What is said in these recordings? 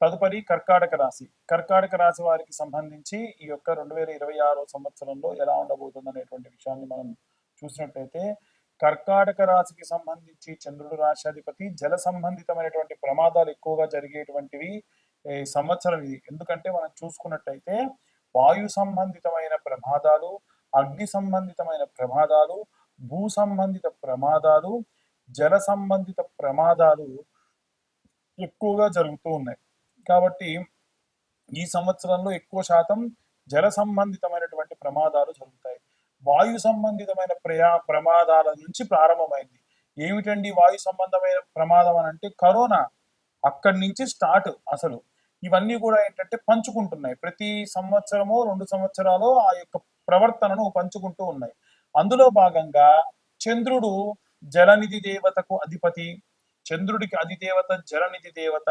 తదుపరి కర్కాటక రాశి. కర్కాటక రాశి వారికి సంబంధించి ఈ యొక్క రెండు వేల ఇరవై ఆరో సంవత్సరంలో ఎలా ఉండబోతుంది అనేటువంటి విషయాన్ని మనం చూసినట్లయితే కర్కాటక రాశికి సంబంధించి చంద్రుడు రాశాధిపతి జల సంబంధితమైనటువంటి ప్రమాదాలు ఎక్కువగా జరిగేటువంటివి ఈ సంవత్సరం ఇది. ఎందుకంటే మనం చూసుకున్నట్టయితే వాయు సంబంధితమైన ప్రమాదాలు అగ్ని సంబంధితమైన ప్రమాదాలు భూ సంబంధిత ప్రమాదాలు జల సంబంధిత ప్రమాదాలు ఎక్కువగా జరుగుతూ ఉన్నాయి. కాబట్టి ఈ సంవత్సరంలో ఎక్కువ శాతం జల సంబంధితమైనటువంటి ప్రమాదాలు జరుగుతాయి. వాయు సంబంధితమైన ప్రయా ప్రమాదాల నుంచి ప్రారంభమైంది. ఏమిటండి వాయు సంబంధమైన ప్రమాదం అని అంటే కరోనా అక్కడి నుంచి స్టార్ట్ అసలు. ఇవన్నీ కూడా ఏంటంటే పంచుకుంటున్నాయి. ప్రతి సంవత్సరము రెండు సంవత్సరాలు ఆ యొక్క ప్రవర్తనను పంచుకుంటూ ఉన్నాయి. అందులో భాగంగా చంద్రుడు జలనిధి దేవతకు అధిపతి. చంద్రుడికి అధిదేవత జలనిధి దేవత.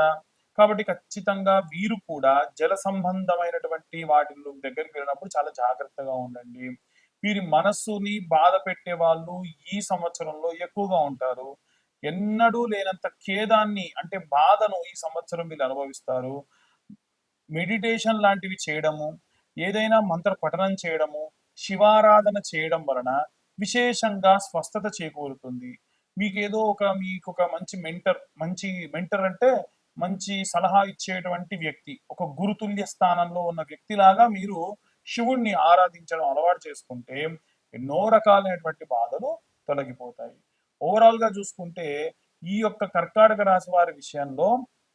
కాబట్టి ఖచ్చితంగా వీరు కూడా జల సంబంధమైనటువంటి వాటి దగ్గరికి వెళ్ళినప్పుడు చాలా జాగ్రత్తగా ఉండండి. వీరి మనస్సుని బాధ పెట్టే వాళ్ళు ఈ సంవత్సరంలో ఎక్కువగా ఉంటారు. ఎన్నడూ లేనంత ఖేదాన్ని అంటే బాధను ఈ సంవత్సరం వీళ్ళు అనుభవిస్తారు. మెడిటేషన్ లాంటివి చేయడము ఏదైనా మంత్ర పఠనం చేయడము శివారాధన చేయడం వలన విశేషంగా స్వస్థత చేకూరుతుంది. మీకు ఏదో ఒక మీకు ఒక మంచి మెంటర్ మంచి మెంటర్ అంటే మంచి సలహా ఇచ్చేటువంటి వ్యక్తి ఒక గురుతుల్య స్థానంలో ఉన్న వ్యక్తిలాగా మీరు శివుణ్ణి ఆరాధించడం అలవాటు చేసుకుంటే ఎన్నో రకాలైనటువంటి బాధలు తొలగిపోతాయి. ఓవరాల్గా చూసుకుంటే ఈ యొక్క కర్కాటక రాశి వారి విషయంలో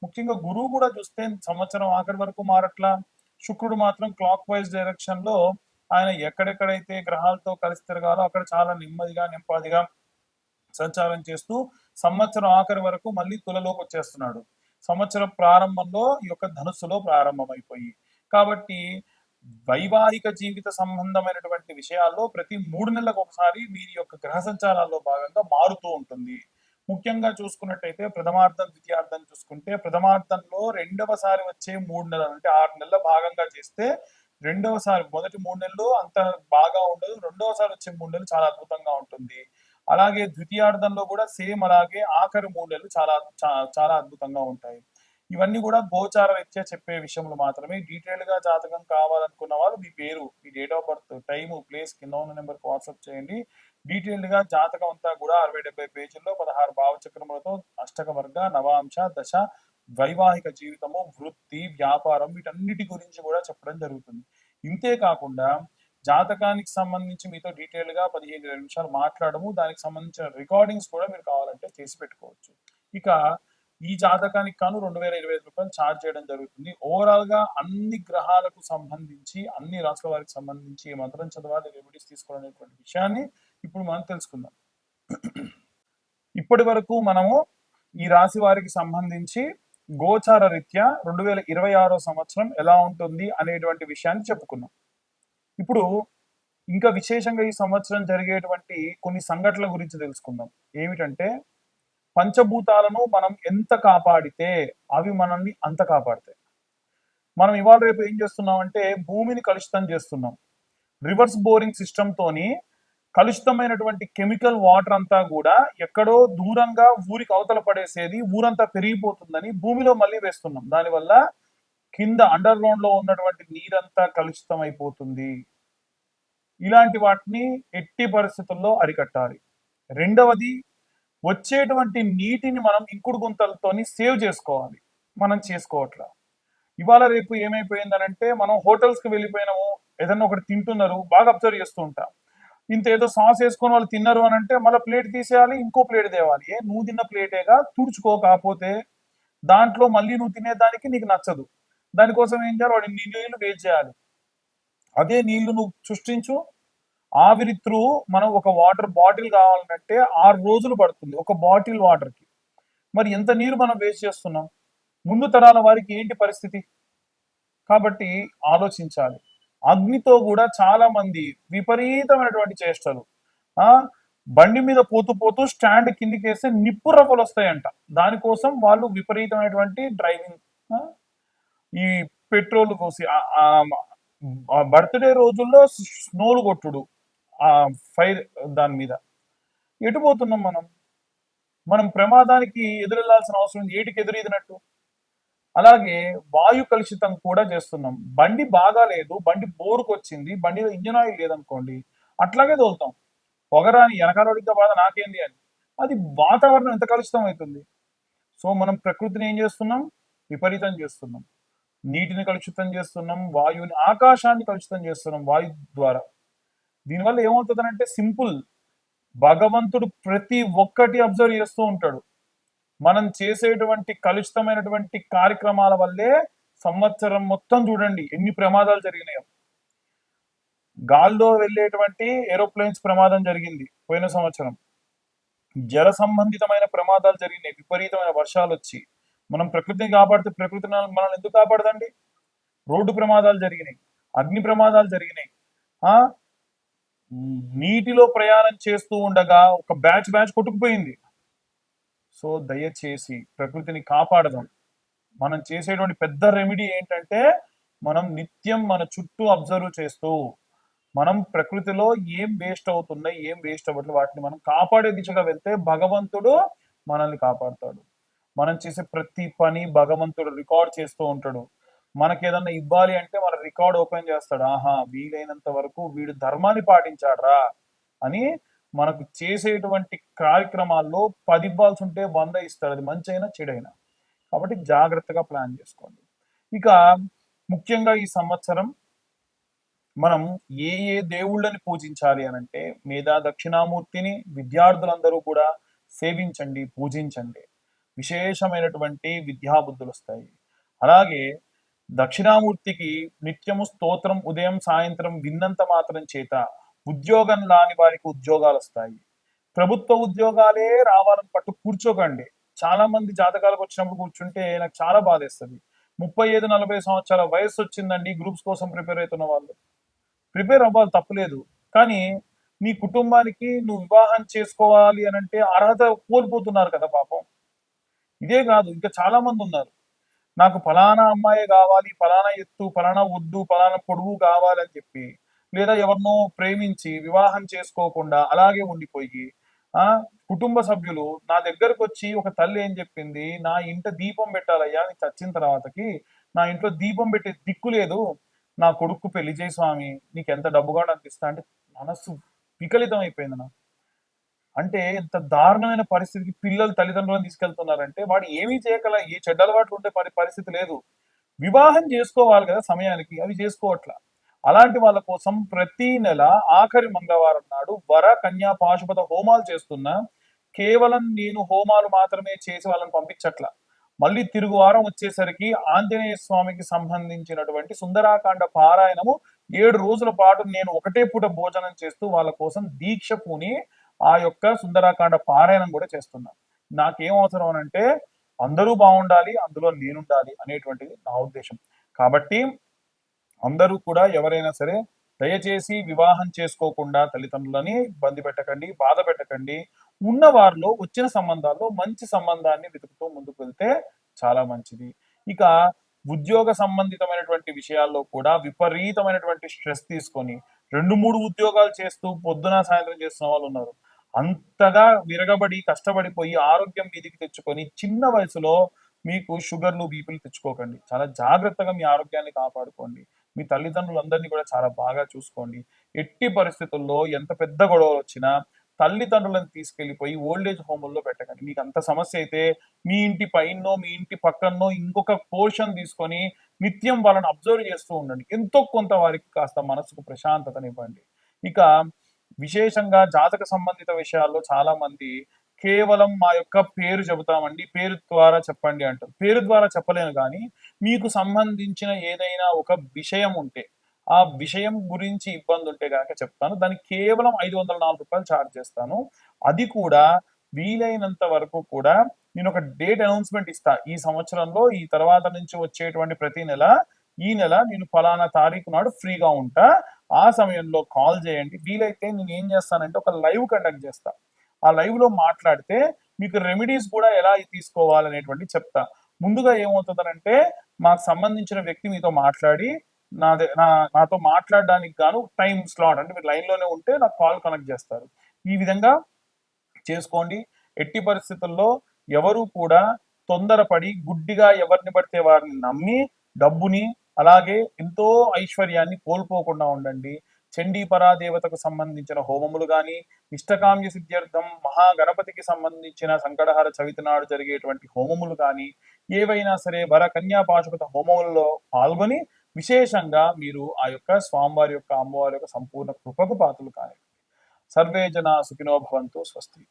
ముఖ్యంగా గురువు కూడా చూస్తే సంవత్సరం ఆఖరి వరకు మారట్లా. శుక్రుడు మాత్రం క్లాక్ వైజ్ డైరెక్షన్లో ఆయన ఎక్కడెక్కడైతే గ్రహాలతో కలిసి తిరగాలో అక్కడ చాలా నెమ్మదిగా నింపాదిగా సంచారం చేస్తూ సంవత్సరం ఆఖరి వరకు మళ్ళీ తులలోకి వచ్చేస్తున్నాడు. సంవత్సరం ప్రారంభంలో ఈ యొక్క ధనుస్సులో ప్రారంభమైపోయి. కాబట్టి వైవాహిక జీవిత సంబంధమైనటువంటి విషయాల్లో ప్రతి మూడు నెలలకు ఒకసారి వీరి యొక్క గ్రహ సంచారాల్లో భాగంగా మారుతూ ఉంటుంది. ముఖ్యంగా చూసుకున్నట్టయితే ప్రథమార్థం ద్వితీయార్థం చూసుకుంటే ప్రథమార్థంలో రెండవసారి వచ్చే మూడు నెలలు అంటే ఆరు నెలల భాగంగా చేస్తే రెండవసారి మొదటి మూడు నెలలు అంత బాగా ఉండదు. రెండవసారి వచ్చే మూడు నెలలు చాలా అద్భుతంగా ఉంటుంది. అలాగే ద్వితీయార్థంలో కూడా సేమ్ అలాగే ఆఖరి మూడు నెలలు చాలా చా- చాలా అద్భుతంగా ఉంటాయి. ఇవన్నీ కూడా గోచార రీత్యా చెప్పే విషయంలో మాత్రమే. డీటెయిల్గా జాతకం కావాలనుకున్న వాళ్ళు మీ పేరు మీ date of birth time place కింద ఉన్న నెంబర్ వాట్సాప్ చేయండి. డీటెయిల్డ్గా జాతకం అంతా కూడా అరవై డెబ్బై పేజీల్లో పదహారు భావచక్రములతో అష్టక వర్గ నవాంశ దశ వైవాహిక జీవితము వృత్తి వ్యాపారం వీటన్నిటి గురించి కూడా చెప్పడం జరుగుతుంది. ఇంతే కాకుండా జాతకానికి సంబంధించి మీతో డీటెయిల్గా పదిహేను ఇరవై నిమిషాలు మాట్లాడము. దానికి సంబంధించిన రికార్డింగ్స్ కూడా మీరు కావాలంటే చేసి పెట్టుకోవచ్చు. ఇక ఈ జాతకానికి కాను రెండు వేల ఇరవై ఐదు రూపాయలు ఛార్జ్ చేయడం జరుగుతుంది. ఓవరాల్గా అన్ని గ్రహాలకు సంబంధించి అన్ని రాష్ట్రాల వారికి సంబంధించి మంత్రం చదవాలి రెమెడీస్ తీసుకోవాలనేటువంటి విషయాన్ని ఇప్పుడు మనం తెలుసుకుందాం. ఇప్పటి వరకు మనము ఈ రాశి వారికి సంబంధించి గోచార రీత్యా రెండు వేల ఇరవై ఆరో సంవత్సరం ఎలా ఉంటుంది అనేటువంటి విషయాన్ని చెప్పుకున్నాం. ఇప్పుడు ఇంకా విశేషంగా ఈ సంవత్సరం జరిగేటువంటి కొన్ని సంఘటనల గురించి తెలుసుకుందాం. ఏమిటంటే పంచభూతాలను మనం ఎంత కాపాడితే అవి మనల్ని అంత కాపాడతాయి. మనం ఇవాళ రేపు ఏం చేస్తున్నాం అంటే భూమిని కలుషితం చేస్తున్నాం. రివర్స్ బోరింగ్ సిస్టమ్ తోని కలుషితమైనటువంటి కెమికల్ వాటర్ అంతా కూడా ఎక్కడో దూరంగా ఊరికి అవతల పడేసేది ఊరంతా పెరిగిపోతుందని భూమిలో మళ్ళీ వేస్తున్నాం. దానివల్ల కింద అండర్ గ్రౌండ్లో ఉన్నటువంటి నీరంతా కలుషితం అయిపోతుంది ఇలాంటి వాటిని ఎట్టి పరిస్థితుల్లో అరికట్టాలి. రెండవది వచ్చేటువంటి నీటిని మనం ఇంకుడు గుంతలతోని సేవ్ చేసుకోవాలి. మనం చేసుకోవట్లా. ఇవాళ రేపు ఏమైపోయిందనంటే మనం హోటల్స్కి వెళ్ళిపోయినాము ఏదన్నా ఒకటి తింటున్నారు బాగా అబ్జర్వ్ చేస్తూ ఉంటాం. ఇంత ఏదో సాస్ వేసుకొని వాళ్ళు తిన్నారు అని అంటే మళ్ళీ ప్లేట్ తీసేయాలి ఇంకో ప్లేట్ తేవాలి. ఏ నువ్వు తిన్న ప్లేటేగా తుడుచుకో కాకపోతే దాంట్లో మళ్ళీ నువ్వు తినేదానికి నీకు నచ్చదు. దానికోసం ఏం చేయాలి? వాడి నీళ్ళు వేస్ట్ చేయాలి. అదే నీళ్ళు నువ్వు సృష్టించు. ఆవిరి త్రూ మనం ఒక వాటర్ బాటిల్ కావాలంటే ఆరు రోజులు పడుతుంది. ఒక బాటిల్ వాటర్కి. మరి ఎంత నీరు మనం వేస్ట్ చేస్తున్నాం? ముందు తరాల వారికి ఏంటి పరిస్థితి? కాబట్టి ఆలోచించాలి. అగ్నితో కూడా చాలా మంది విపరీతమైనటువంటి చేష్టలు. ఆ? బండి మీద పోతూ పోతూ స్టాండ్ కిందికి వేస్తే నిప్పు రవ్వలు వస్తాయంట. దానికోసం వాళ్ళు విపరీతమైనటువంటి డ్రైవింగ్ ఈ పెట్రోల్ పోసి బర్త్డే రోజుల్లో స్నోలు కొట్టుడు ఆ ఫైర్ దాని మీద. ఎటు పోతున్నాం మనం? మనం ప్రమాదానికి ఎదురెళ్ళాల్సిన అవసరం ఏటికి ఎదురీదినట్టు? అలాగే వాయు కలుషితం కూడా చేస్తున్నాం. బండి బాగా లేదు. బండి బోరుకు వచ్చింది బండిలో ఇంజన్ ఆయిల్ లేదనుకోండి అట్లాగే తోలుతాం. పొగరాని వెనకాలడిగా బాధ నాకేంది అని. అది వాతావరణం ఎంత కలుషితం అవుతుంది? సో మనం ప్రకృతిని ఏం చేస్తున్నాం? విపరీతం చేస్తున్నాం. నీటిని కలుషితం చేస్తున్నాం వాయువుని ఆకాశాన్ని కలుషితం చేస్తున్నాం వాయు ద్వారా. దీనివల్ల ఏమవుతుందనంటే సింపుల్. భగవంతుడు ప్రతి ఒక్కటి అబ్జర్వ్ చేస్తూ ఉంటాడు. మనం చేసేటువంటి కలుషితమైనటువంటి కార్యక్రమాల వల్లే సంవత్సరం మొత్తం చూడండి ఎన్ని ప్రమాదాలు జరిగినాయో. గాల్లో వెళ్ళేటువంటి ఏరోప్లేన్స్ ప్రమాదం జరిగింది పోయిన సంవత్సరం. జల సంబంధితమైన ప్రమాదాలు జరిగినాయి విపరీతమైన వర్షాలు వచ్చి. మనం ప్రకృతిని కాపాడితే ప్రకృతి మనల్ని ఎందుకు కాపాడదండి? రోడ్డు ప్రమాదాలు జరిగినాయి అగ్ని ప్రమాదాలు జరిగినాయి. ఆ? నీటిలో ప్రయాణం చేస్తూ ఉండగా ఒక బ్యాచ్ బ్యాచ్ కొట్టుకుపోయింది. సో దయచేసి ప్రకృతిని కాపాడదాం. మనం చేసేటువంటి పెద్ద రెమెడీ ఏంటంటే మనం నిత్యం మన చుట్టూ అబ్జర్వ్ చేస్తూ మనం ప్రకృతిలో ఏం వేస్ట్ అవుతున్నాయి ఏం వేస్ట్ అవ్వట్లేదు వాటిని మనం కాపాడే దిశగా వెళ్తే భగవంతుడు మనల్ని కాపాడుతాడు. మనం చేసే ప్రతి పని భగవంతుడు రికార్డ్ చేస్తూ ఉంటాడు. మనకి ఏదన్నా ఇవ్వాలి అంటే మన రికార్డ్ ఓపెన్ చేస్తాడు. ఆహా వీలైనంత వరకు వీడు ధర్మాన్ని పాటించాడరా అని మనకు చేసేటువంటి కార్యక్రమాల్లో పది ఇవ్వాల్సి ఉంటే వంద ఇస్తాడు. అది మంచి అయినా చెడైనా. కాబట్టి జాగ్రత్తగా ప్లాన్ చేసుకోండి. ఇక ముఖ్యంగా ఈ సంవత్సరం మనం ఏ ఏ దేవుళ్ళని పూజించాలి అని అంటే మేధా దక్షిణామూర్తిని విద్యార్థులందరూ కూడా సేవించండి పూజించండి. విశేషమైనటువంటి విద్యాబుద్ధులు వస్తాయి అలాగే దక్షిణామూర్తికి నిత్యము స్తోత్రం ఉదయం సాయంత్రం విన్నంత మాత్రం చేత ఉద్యోగం రాని వారికి ఉద్యోగాలు వస్తాయి ప్రభుత్వ ఉద్యోగాలే రావాలని పట్టు కూర్చోకండి. చాలా మంది జాతకాలకు వచ్చినప్పుడు కూర్చుంటే నాకు చాలా బాధేస్తుంది. ముప్పై ఐదు నలభై సంవత్సరాల వయసు వచ్చిందండి గ్రూప్స్ కోసం ప్రిపేర్ అవుతున్న వాళ్ళు. ప్రిపేర్ అవ్వాలి తప్పులేదు కానీ నీ కుటుంబానికి నువ్వు వివాహం చేసుకోవాలి అని అంటే అర్హత కోల్పోతున్నారు కదా పాపం. ఇదే కాదు ఇంకా చాలా మంది ఉన్నారు. నాకు ఫలానా అమ్మాయి కావాలి ఫలానా ఎత్తు ఫలానా ఒడ్డు ఫలానా పొడువు కావాలని చెప్పి లేదా ఎవరినో ప్రేమించి వివాహం చేసుకోకుండా అలాగే ఉండిపోయి ఆ కుటుంబ సభ్యులు నా దగ్గరకు వచ్చి ఒక తల్లి ఏం చెప్పింది నా ఇంట దీపం పెట్టాలయ్యా అని చచ్చిన తర్వాతకి నా ఇంట్లో దీపం పెట్టే దిక్కు లేదు నా కొడుకు పెళ్ళి చేయి స్వామి నీకు ఎంత డబ్బు కూడా అనిపిస్తా అంటే మనస్సు వికలితం అయిపోయింది నాకు. అంటే ఇంత దారుణమైన పరిస్థితికి పిల్లలు తల్లిదండ్రులను తీసుకెళ్తున్నారంటే వాడు ఏమీ చేయగల ఏ చెడ్డ అలవాట్లు ఉండే పరిస్థితి లేదు. వివాహం చేసుకోవాలి కదా సమయానికి అవి చేసుకోవట్లా. అలాంటి వాళ్ళ కోసం ప్రతి నెల ఆఖరి మంగళవారం నాడు వర కన్యా పాశుపత హోమాలు చేస్తున్నా కేవలం నేను హోమాలు మాత్రమే చేసి వాళ్ళని పంపించట్ల. మళ్ళీ తిరుగు వారం వచ్చేసరికి ఆంజనేయ స్వామికి సంబంధించినటువంటి సుందరాకాండ పారాయణము ఏడు రోజుల పాటు నేను ఒకటే పూట భోజనం చేస్తూ వాళ్ళ కోసం దీక్ష పూని ఆ యొక్క సుందరాకాండ పారాయణం కూడా చేస్తున్నా నాకేం అవసరం అంటే అందరూ బాగుండాలి అందులో నేనుండాలి అనేటువంటిది నా ఉద్దేశం. కాబట్టి అందరూ కూడా ఎవరైనా సరే దయచేసి వివాహం చేసుకోకుండా తల్లిదండ్రులని ఇబ్బంది పెట్టకండి బాధ పెట్టకండి. ఉన్న వారిలో వచ్చిన సంబంధాల్లో మంచి సంబంధాన్ని వెతుకుతూ ముందుకు వెళ్తే చాలా మంచిది. ఇక ఉద్యోగ సంబంధితమైనటువంటి విషయాల్లో కూడా విపరీతమైనటువంటి స్ట్రెస్ తీసుకొని రెండు మూడు ఉద్యోగాలు చేస్తూ పొద్దున సాయంత్రం చేస్తున్న వాళ్ళు ఉన్నారు. అంతగా విరగబడి కష్టపడిపోయి ఆరోగ్యం మీదికి తెచ్చుకొని చిన్న వయసులో మీకు షుగర్లు బీపీలు తెచ్చుకోకండి. చాలా జాగ్రత్తగా మీ ఆరోగ్యాన్ని కాపాడుకోండి. మీ తల్లిదండ్రులందరినీ కూడా చాలా బాగా చూసుకోండి. ఎట్టి పరిస్థితుల్లో ఎంత పెద్ద గొడవలు వచ్చినా తల్లిదండ్రులను తీసుకెళ్ళిపోయి ఓల్డేజ్ హోముల్లో పెట్టకండి. మీకు అంత సమస్య అయితే మీ ఇంటి పైనో మీ ఇంటి పక్కనో ఇంకొక పోర్షన్ తీసుకొని నిత్యం వాళ్ళని అబ్జర్వ్ చేస్తూ ఉండండి. ఎంతో కొంత వారికి కాస్త మనసుకు ప్రశాంతతనివ్వండి. ఇక విశేషంగా జాతక సంబంధిత విషయాల్లో చాలా మంది కేవలం మా యొక్క పేరు చెబుతామండి పేరు ద్వారా చెప్పండి అంటారు. పేరు ద్వారా చెప్పలేను కానీ మీకు సంబంధించిన ఏదైనా ఒక విషయం ఉంటే ఆ విషయం గురించి ఇబ్బంది ఉంటే కనుక చెప్తాను. దానికి కేవలం ఐదు వందల నాలుగు రూపాయలు ఛార్జ్ చేస్తాను. అది కూడా వీలైనంత వరకు కూడా నేను ఒక డేట్ అనౌన్స్మెంట్ ఇస్తా. ఈ సంవత్సరంలో ఈ తర్వాత నుంచి వచ్చేటువంటి ప్రతి నెల ఈ నెల నేను ఫలానా తారీఖు నాడు ఫ్రీగా ఉంటా. ఆ సమయంలో కాల్ చేయండి. వీలైతే నేను ఏం చేస్తానంటే ఒక లైవ్ కండక్ట్ చేస్తా. ఆ లైవ్లో మాట్లాడితే మీకు రెమెడీస్ కూడా ఎలా తీసుకోవాలనేటువంటి చెప్తా. ముందుగా ఏమవుతుందనంటే మాకు సంబంధించిన వ్యక్తి మీతో మాట్లాడి నా నా నాతో మాట్లాడడానికి గాను టైం స్లాట్ అంటే మీరు లైన్లోనే ఉంటే నాకు కాల్ కనెక్ట్ చేస్తారు. ఈ విధంగా చేసుకోండి. ఎట్టి పరిస్థితుల్లో ఎవరు కూడా తొందరపడి గుడ్డిగా ఎవరిని పడితే వారిని నమ్మి డబ్బుని అలాగే ఎంతో ఐశ్వర్యాన్ని కోల్పోకుండా ఉండండి. చండీ పరాదేవతకు సంబంధించిన హోమములు కానీ ఇష్టకామ్య సిద్ధ్యర్థం మహాగణపతికి సంబంధించిన సంకటహర చవితి నాడు జరిగేటువంటి హోమములు కానీ ఏవైనా సరే వర కన్యా పాశుపత హోమములలో పాల్గొని విశేషంగా మీరు ఆ యొక్క స్వామివారి యొక్క అమ్మవారి యొక్క సంపూర్ణ కృపకు పాత్రలు కానీ సర్వే జన సుఖినో భవంతు స్వస్తి.